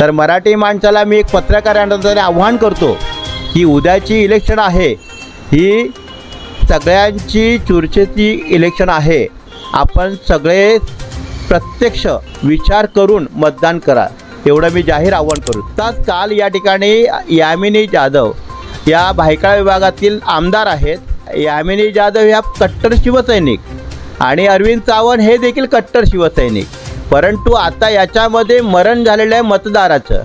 तर मराठी माणसाला मी एक पत्रकारांना आव्हान करतो की उद्याची इलेक्शन आहे ही सगळ्यांची चुरचेची इलेक्शन आहे. आपण सगळे प्रत्यक्ष विचार करून मतदान करा. एवढं मी जाहीर आव्हान करू. तर काल या ठिकाणी यामिनी जाधव या भायखळा विभागातील आमदार आहेत. यामिनी जाधव ह्या कट्टर शिवसैनिक आणि अरविंद सावंत हे देखील कट्टर शिवसैनिक. परंतु आता याच्यामध्ये मरण झालेलं आहे मतदाराचं.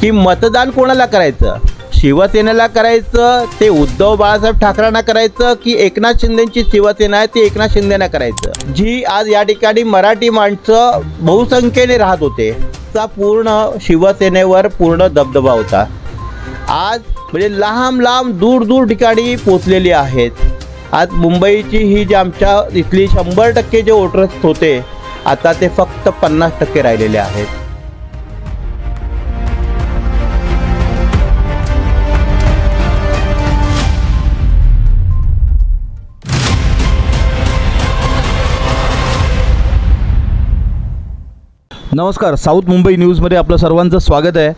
की मतदान कोणाला करायचं? शिवसेनेला करायचं ते उद्धव बाळासाहेब ठाकरेंना करायचं की एकनाथ शिंदेची शिवसेना आहे ती एकनाथ शिंदेना करायचं? जी आज या ठिकाणी मराठी माणसं बहुसंख्येने राहत होते चा पूर्ण शिवसेनेवर पूर्ण दबदबा होता. आज म्हणजे लांब लांब दूर दूर ठिकाणी पोचलेली आहेत. आज मुंबईची ही जी आमच्या इथली शंभर टक्के जे वोटर्स होते आता ते फक्त पन्नास टक्के राहिलेले आहेत. नमस्कार साऊथ मुंबई न्यूजमध्ये आपलं सर्वांचं स्वागत आहे.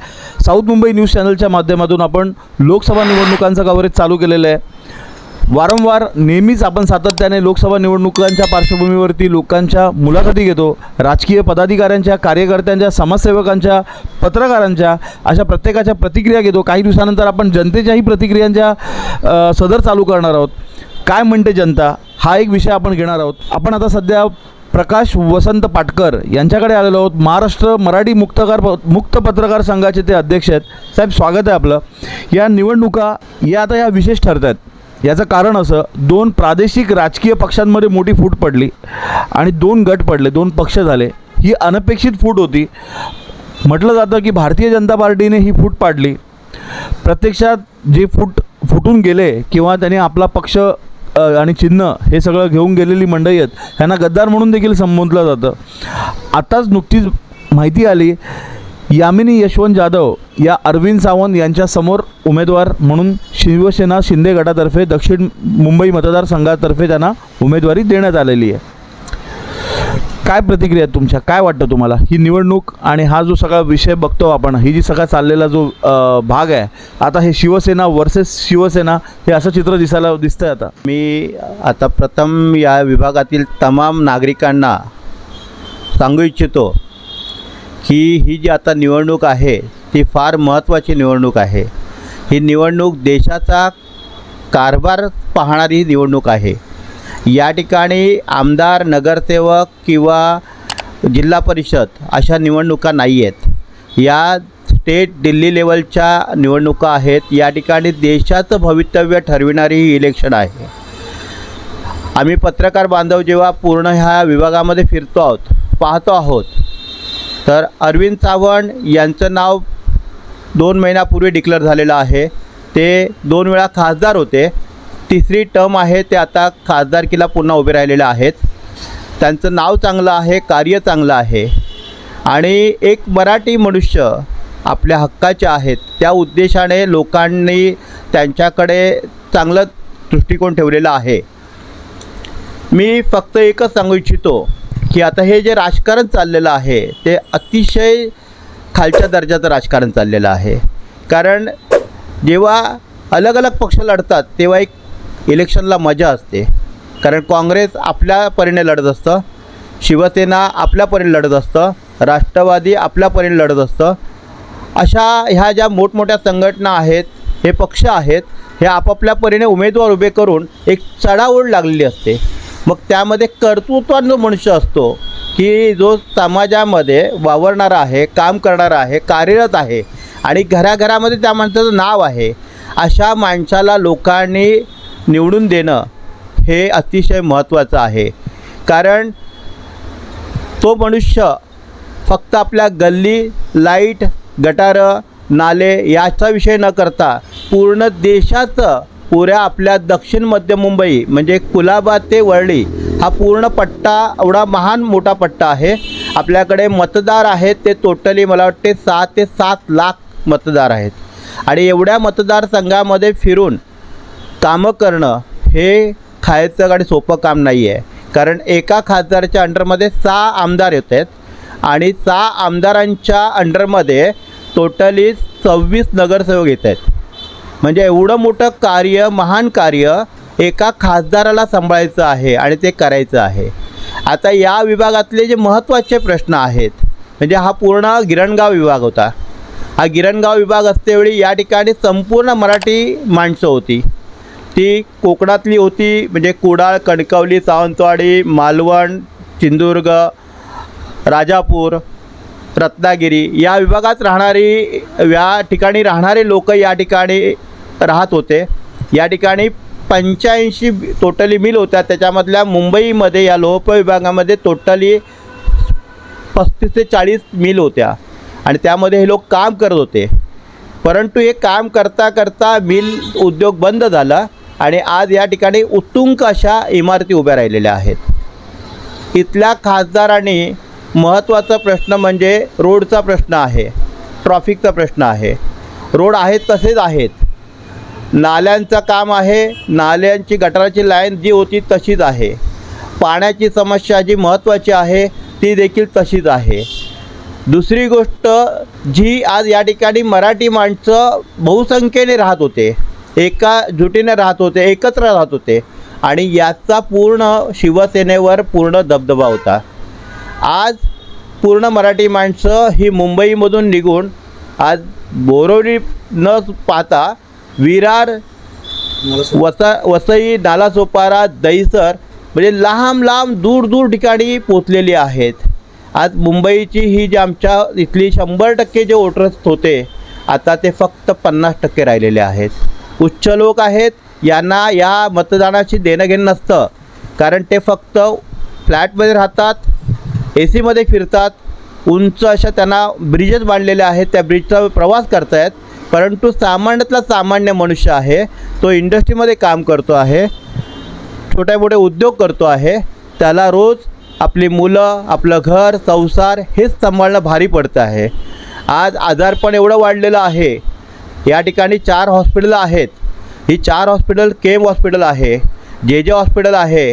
साऊथ मुंबई न्यूज चॅनलच्या माध्यमातून आपण लोकसभा निवडणुकांचं कव्हरेज चालू केलेलं आहे. वारंवार नेहमीच आपण सातत्याने लोकसभा निवडणुकांच्या पार्श्वभूमीवरती लोकांच्या मुलाखती घेतो. राजकीय पदाधिकाऱ्यांच्या कार्यकर्त्यांच्या समाजसेवकांच्या पत्रकारांच्या अशा प्रत्येकाच्या प्रतिक्रिया घेतो. काही दिवसानंतर आपण जनतेच्याही प्रतिक्रियांच्या सदर चालू करणार आहोत. काय म्हणते जनता? हा एक विषय आपण घेणार आहोत. आपण आता सध्या प्रकाश वसंत पाटकर यांच्याकडे आलेलो आहोत. महाराष्ट्र मराठी मुक्तकार मुक्त पत्रकार संघाचे ते अध्यक्ष आहेत. साहेब स्वागत आहे आपलं. या निवडणुका या आता या विशेष ठरत आहेत याचं कारण असं दोन प्रादेशिक राजकीय पक्षांमध्ये मोठी फूट पडली आणि दोन गट पडले दोन पक्ष झाले. ही अनपेक्षित फूट होती. म्हटलं जातं की भारतीय जनता पार्टीने ही फूट पाडली. प्रत्यक्षात जे फूट फुटून गेले किंवा त्यांनी आपला पक्ष आणि चिन्ह हे सगळं घेऊन गेलेली मंडळी आहेत ह्यांना गद्दार म्हणून देखील संबोधलं जातं. आताच नुकतीच माहिती आली यामिनी यशवंत जाधव या अरविंद सावंत यांच्यासमोर उमेदवार म्हणून शिवसेना शिंदे गटातर्फे दक्षिण मुंबई मतदारसंघातर्फे त्यांना उमेदवारी देण्यात आलेली आहे. काय प्रतिक्रिया तुमच्या? काय वाटतं तुम्हाला? ही निवडणूक आणि हा जो सगळा विषय बघतो आपण ही जी सगळा चाललेला जो भाग आहे आता हे शिवसेना वर्सेस शिवसेना हे असं चित्र दिसायला दिसतंय आता. मी आता प्रथम या विभागातील तमाम नागरिकांना सांगू इच्छितो की ही जी आता निवडणूक आहे ती फार महत्त्वाची निवडणूक आहे. ही निवडणूक देशाचा कारभार पाहणारी निवडणूक आहे. या ठिकाणी आमदार नगरसेवक किंवा जिल्हा परिषद अशा निवडणुका नाही आहेत. या स्टेट दिल्ली लेवलच्या निवडणुका आहेत. या ठिकाणी देशाचं भवितव्य ठरविणारी ही इलेक्शन आहे. आम्ही पत्रकार बांधव जेव्हा पूर्ण ह्या विभागामध्ये फिरतो आहोत पाहतो आहोत तर अरविंद सावंत यांचं नाव दोन महिन्यापूर्वी डिक्लेअर झालेलं आहे. ते दोन वेळा खासदार होते. तिसरी टर्म आहे ते आता खासदारकीला पुन्हा उभे राहिलेले आहेत. त्यांचं नाव चांगलं आहे कार्य चांगलं आहे. आणि एक मराठी मनुष्य आपल्या हक्काचे आहेत. त्या उद्देशाने लोकांनी त्यांच्याकडे चांगलं दृष्टिकोन ठेवलेला आहे. मी फक्त एकच सांगू इच्छितो. की आता हे जे राजकारण चाललेलं आहे ते अतिशय खालच्या दर्जाचं राजकारण चाललेलं आहे. कारण जेव्हा अलग अलग पक्ष लढतात तेव्हा एक इलेक्शनला मजा असते. कारण काँग्रेस आपल्या परीने लढत असतं शिवसेना आपल्या परीने लढत असतं राष्ट्रवादी आपल्या परीने लढत असतं. अशा ह्या ज्या मोठमोठ्या संघटना आहेत हे पक्ष आहेत हे आपापल्या परीने उमेदवार उभे करून एक चढाओढ लागलेली असते. मग त्यामध्ये कर्तृत्वान जो मनुष्य असतो की जो समाजामध्ये वावरणारा आहे काम करणारा आहे कार्यरत आहे आणि घराघरामध्ये त्या माणसाचं नाव आहे अशा माणसाला लोकांनी निवडून देणं हे अतिशय महत्त्वाचं आहे. कारण तो मनुष्य फक्त आपल्या गल्ली लाइट गटारं नाले याचा विषय न करता पूर्ण देशाचं पुऱ्या आपल्या दक्षिण मध्य मुंबई म्हणजे कुलाबा ते वरळी हा पूर्ण पट्टा एवढा महान मोठा पट्टा आहे. आपल्याकडे मतदार आहेत ते टोटली मला वाटते सहा ते सात लाख मतदार आहेत. आणि एवढ्या मतदारसंघामध्ये फिरून कामं करणं हे खायचं आणि सोपं काम नाही आहे कारण एका खासदाराच्या अंडरमध्ये सहा आमदार येत आहेत आणि सहा आमदारांच्या अंडरमध्ये टोटली सव्वीस नगरसेवक येत आहेत. म्हणजे एवढं मोठं कार्य महान कार्य एका खासदाराला सांभाळायचं आहे आणि ते करायचं आहे. आता या विभागातले जे महत्त्वाचे प्रश्न आहेत म्हणजे हा पूर्ण गिरणगाव विभाग होता. हा गिरणगाव विभाग असतेवेळी या ठिकाणी संपूर्ण मराठी माणसं होती. ती कोकणातली होती म्हणजे कुडाळ कणकवली सावंतवाडी मालवण सिंधुदुर्ग राजापूर रत्नागिरी या विभागात राहणारी या ठिकाणी राहणारे लोक या ठिकाणी राहत होते. या ठिकाणी पंच्याऐंशी टोटली मिल होत्या. त्याच्यामधल्या मुंबईमध्ये या लोहप विभागामध्ये टोटली पस्तीस ते चाळीस मिल होत्या. आणि त्यामध्ये हे लोक काम करत होते. परंतु हे काम करता करता मिल उद्योग बंद झाला आणि आज या ठिकाणी उत्तुंग अशा इमारती उभ्या राहिलेल्या आहेत. इथल्या खासदारांनी महत्त्वाचा प्रश्न म्हणजे रोडचा प्रश्न आहे. ट्रॉफिकचा प्रश्न आहे. रोड आहेत तसेच आहेत. नाल्यांचं काम आहे. नाल्यांची गटाराची लाईन जी होती तशीच आहे. पाण्याची समस्या जी महत्त्वाची आहे ती देखील तशीच आहे. दुसरी गोष्ट जी आज या ठिकाणी मराठी माणसं बहुसंख्येने राहत होते. एका जुटीने राहत होते एकत्र राहत होते. आणि याचा पूर्ण शिवसेनेवर पूर्ण दबदबा होता. आज पूर्ण मराठी माणसं ही मुंबईमधून निघून आज बोरवली न पाहता विरार वसा वसई नालासोपारा दहिसर म्हणजे लांब लांब दूर दूर ठिकाणी पोचलेली आहेत. आज मुंबईची ही जी आमच्या इथली शंभर टक्के जे वोटर्स होते आता ते फक्त पन्नास टक्के राहिलेले आहेत. उच्च लोक आहेत यांना या मतदानाशी देणं घेणं नसतं कारण ते फक्त फ्लॅटमध्ये राहतात ए सीमध्ये फिरतात उंच अशा त्यांना ब्रिजेस बांधलेले आहेत त्या ब्रिजचा प्रवास करतायत. परंतु सामान्यातला सामान्य मनुष्य आहे तो इंडस्ट्रीमध्ये काम करतो आहे छोटे मोठे उद्योग करतो आहे त्याला रोज आपली मुलं आपलं घर संसार हेच सांभाळणं भारी पडतं आहे. आज आजारपण एवढं वाढलेलं आहे. या ठिकाणी चार हॉस्पिटल आहेत. ही चार हॉस्पिटल केम हॉस्पिटल आहे जे जे हॉस्पिटल आहे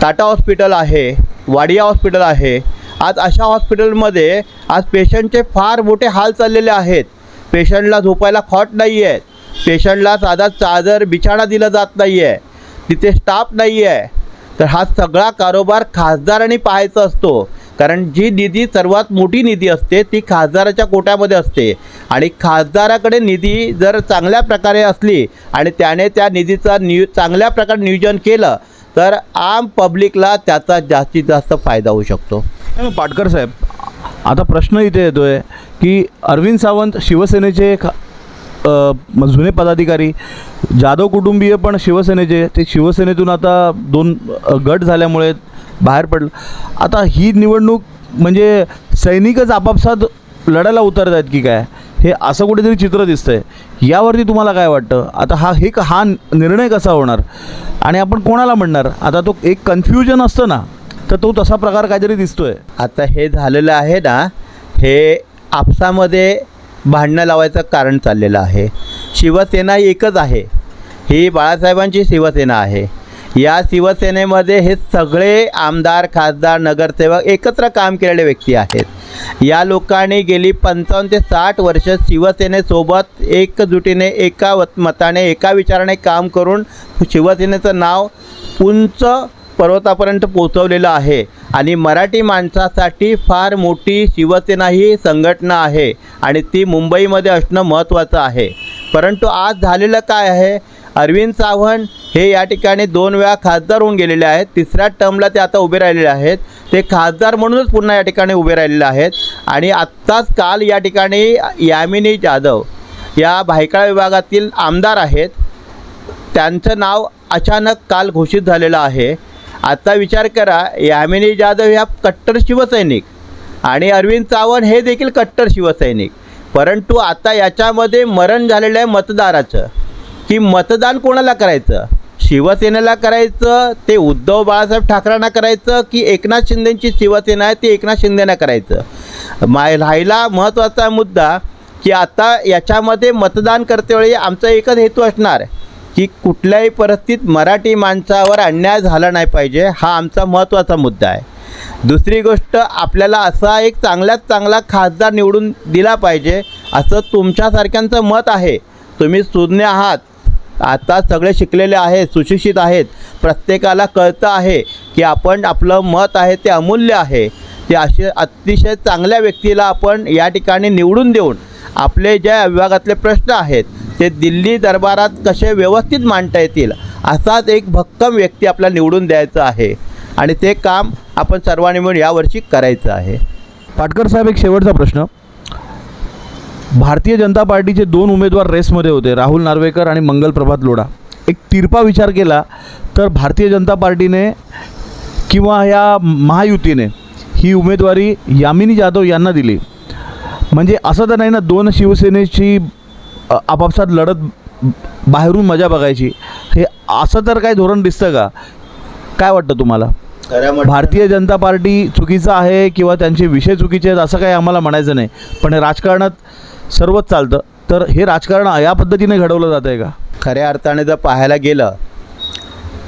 टाटा हॉस्पिटल आहे वाडिया हॉस्पिटल आहे. आज अशा हॉस्पिटलमध्ये आज पेशंटचे फार मोठे हाल चाललेले आहेत. पेशंटला झोपायला खॉट नाही आहे पेशंटला साधा चादर बिछाणा दिला जात नाही आहे तिथे स्टाफ नाही आहे तर हा सगळा कारोबार खासदारांनी पाहायचा असतो. कारण जी निधी सर्वात मोठी निधी असते ती खासदाराच्या कोट्यामध्ये असते. आणि खासदाराकडे निधी जर चांगल्या प्रकारे असली आणि त्याने त्या निधीचा नियो चांगल्या प्रकारे नियोजन केलं तर आम पब्लिकला त्याचा जास्तीत जास्त फायदा होऊ शकतो. पाटकर साहेब आता प्रश्न इथे येतो आहे की अरविंद सावंत शिवसेनेचे एक जुने पदाधिकारी जाधव कुटुंबीय पण शिवसेनेचे ते शिवसेनेतून आता दोन गट झाल्यामुळे बाहेर पडलं. आता ही निवडणूक म्हणजे सैनिकच आपापसात लढायला उतरत आहेत की काय? हे असं कुठेतरी चित्र दिसतं आहे यावरती तुम्हाला काय वाटतं? आता हा हे हा निर्णय कसा होणार? आणि आपण कोणाला म्हणणार? आता तो एक कन्फ्युजन असतं ना. तर तो तसा प्रकार काहीतरी दिसतोय. आता हे झालेलं आहे ना हे आपसामध्ये भांडणं लावायचं कारण चाललेलं आहे. शिवसेना एकच आहे. ही बाळासाहेबांची शिवसेना आहे. या शिवसेनेमध्ये हे सगळे आमदार खासदार नगरसेवक एकत्र काम केलेले व्यक्ती आहेत. या लोकांनी गेली पंचावन्न ते साठ वर्ष शिवसेनेसोबत एकजुटीने एका मताने एका विचाराने काम करून शिवसेनेचं नाव उंच पर्वतापर्यंत पोचवलेलं आहे. आणि मराठी माणसासाठी फार मोठी शिवसेना ही संघटना आहे आणि ती मुंबईमध्ये असणं महत्त्वाचं आहे. परंतु आज झालेलं काय आहे? अरविंद सावंत हे या ठिकाणी दोन वेळा खासदार होऊन गेलेले आहेत. तिसऱ्या टर्मला ते आता उभे राहिलेले आहेत. ते खासदार म्हणूनच पुन्हा या ठिकाणी उभे राहिलेले आहेत. आणि आत्ताच काल या ठिकाणी यामिनी जाधव या भायखळा विभागातील आमदार आहेत. त्यांचं नाव अचानक काल घोषित झालेलं आहे. आता विचार करा यामिनी जाधव ह्या कट्टर शिवसैनिक आणि अरविंद सावंत हे देखील कट्टर शिवसैनिक. परंतु आता याच्यामध्ये मरण झालेलं आहे मतदाराचं. की मतदान कोणाला करायचं? शिवसेनेला करायचं ते उद्धव बाळासाहेब ठाकरेंना करायचं की एकनाथ शिंदेंची शिवसेना आहे ती एकनाथ शिंदेना करायचं? माय राहिला महत्त्वाचा मुद्दा की आता याच्यामध्ये मतदान करतेवेळी आमचा एकच हेतू असणार. की कुठल्याही परिस्थितीत मराठी माणसावर अन्याय झाला नाही पाहिजे हा आमचा महत्त्वाचा मुद्दा आहे. दुसरी गोष्ट आपल्याला असा एक चांगल्यात चांगला खासदार निवडून दिला पाहिजे असं तुमच्यासारख्यांचं मत आहे. तुम्ही सुज्ञ आहात. आता सगळे शिकलेले आहेत सुशिक्षित आहेत. प्रत्येकाला कळतं आहे की आपण आपलं मत आहे ते अमूल्य आहे. ते असे अतिशय चांगल्या व्यक्तीला आपण या ठिकाणी निवडून देऊन आपले ज्या विभागातले प्रश्न आहेत ते दिल्ली दरबारात कसे व्यवस्थित मांडता येतील असाच एक भक्कम व्यक्ती आपल्याला निवडून द्यायचं आहे. आणि ते काम आपण सर्वांनी मिळून यावर्षी करायचं आहे. पाटकर साहेब एक शेवटचा प्रश्न. भारतीय जनता पार्टीचे दोन उमेदवार रेसमध्ये होते राहुल नार्वेकर आणि मंगल प्रभात लोढा. एक तिरपा विचार केला तर भारतीय जनता पार्टीने किंवा या महायुतीने ही उमेदवारी यामिनी जाधव यांना दिली. म्हणजे असं तर नाही ना दोन शिवसेनेची आपापसात लढत बाहेरून मजा बघायची. हे असं तर काही धोरण दिसतं का? काय वाटतं तुम्हाला? भारतीय जनता पार्टी चुकीचं आहे किंवा त्यांचे विषय चुकीचे आहेत असं काही आम्हाला म्हणायचं नाही. पण राजकारणात सर्वच चालतं. तर हे राजकारण या पद्धतीने घडवलं जात आहे का? खऱ्या अर्थाने जर पाहायला गेलं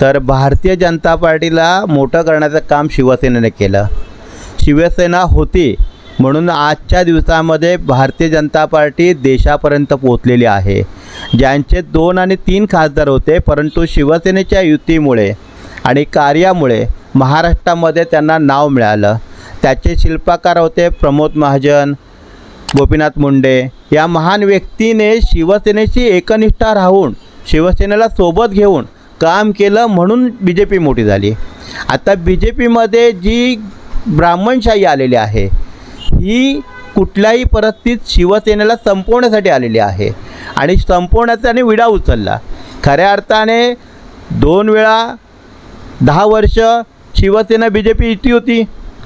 तर भारतीय जनता पार्टीला मोठं करण्याचं काम शिवसेनेने केलं. शिवसेना होती म्हणून आजच्या दिवसामध्ये भारतीय जनता पार्टी देशापर्यंत पोचलेली आहे. ज्यांचे दोन आणि तीन खासदार होते परंतु शिवसेनेच्या युतीमुळे आणि कार्यामुळे महाराष्ट्रामध्ये त्यांना नाव मिळालं. त्याचे शिल्पकार होते प्रमोद महाजन गोपीनाथ मुंडे. या महान व्यक्तीने शिवसेनेशी एकनिष्ठा राहून शिवसेनेला सोबत घेऊन काम केलं म्हणून बी जे पी मोठी झाली. आता बी जे पीमध्ये जी ब्राह्मणशाही आलेली आहे ही कुठल्याही परिस्थितीत शिवसेनेला संपवण्यासाठी आलेली आहे. आणि संपवण्याचा त्याने विडा उचलला. खऱ्या अर्थाने दोन वेळा दहा वर्ष शिवसेना बी जे पी युती होती.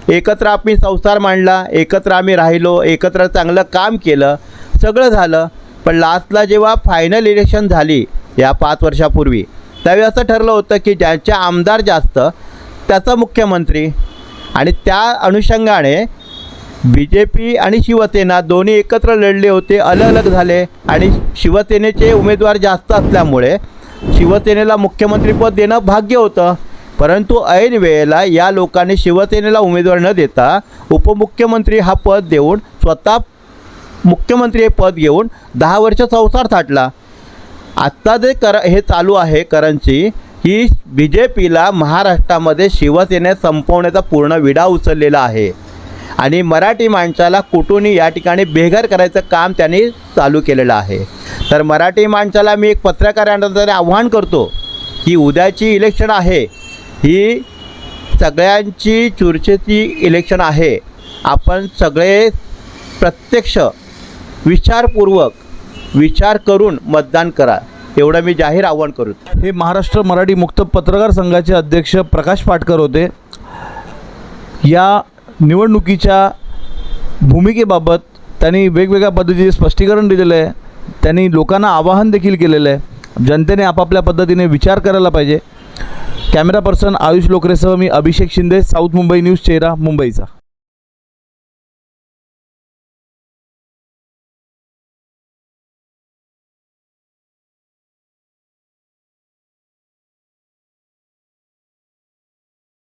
एकत्र आम्ही संसार मांडला एकत्र आम्ही राहिलो एकत्र चांगलं काम केलं सगळं झालं. पण लास्टला जेव्हा फायनल इलेक्शन झाली या पाच वर्षापूर्वी त्यावेळी असं ठरलं होतं की ज्यांचे आमदार जास्त त्याचा मुख्यमंत्री. आणि त्या अनुषंगाने बी जे पी आणि शिवसेना दोन्ही एकत्र लढले होते अलग अलग झाले. आणि शिवसेनेचे उमेदवार जास्त असल्यामुळे शिवसेनेला मुख्यमंत्रीपद देणं भाग्य होतं. परंतु ऐन वेळेला या लोकांनी शिवसेनेला उमेदवार न देता उपमुख्यमंत्री हा पद देऊन स्वतः मुख्यमंत्री हे पद घेऊन दहा वर्ष संसार थाटला आत्ता जे कर हे चालू आहे करंची ही बी जे पीला महाराष्ट्रामध्ये शिवसेनेत संपवण्याचा पूर्ण विडा उचललेला आहे. आणि मराठी माणसाला कुठूनही या ठिकाणी बेघर करायचं काम त्यांनी चालू केलेलं आहे. तर मराठी माणसाला मी एक पत्रकारांना आव्हान करतो की उद्याची इलेक्शन आहे ही सगळ्यांची चुरचेची इलेक्शन आहे. आपण सगळे प्रत्यक्ष विचारपूर्वक विचार करून मतदान करा एवढं मी जाहीर आव्हान करू. हे महाराष्ट्र मराठी मुक्त पत्रकार संघाचे अध्यक्ष प्रकाश पाटकर होते. या निवडणुकीच्या भूमिकेबाबत त्यांनी वेगवेगळ्या पद्धतीचे स्पष्टीकरण दिलेलं आहे. त्यांनी लोकांना आवाहन देखील केलेलं आहे. जनतेने आपापल्या पद्धतीने विचार करायला पाहिजे. कॅमेरा पर्सन आयुष लोकरेसह मी अभिषेक शिंदे साऊथ मुंबई न्यूज चेहरा मुंबईचा.